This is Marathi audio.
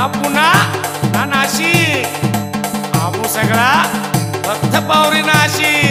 ना पुन्हा ना नाशिक. आमू सगळा भक्त पावरी नाशिक.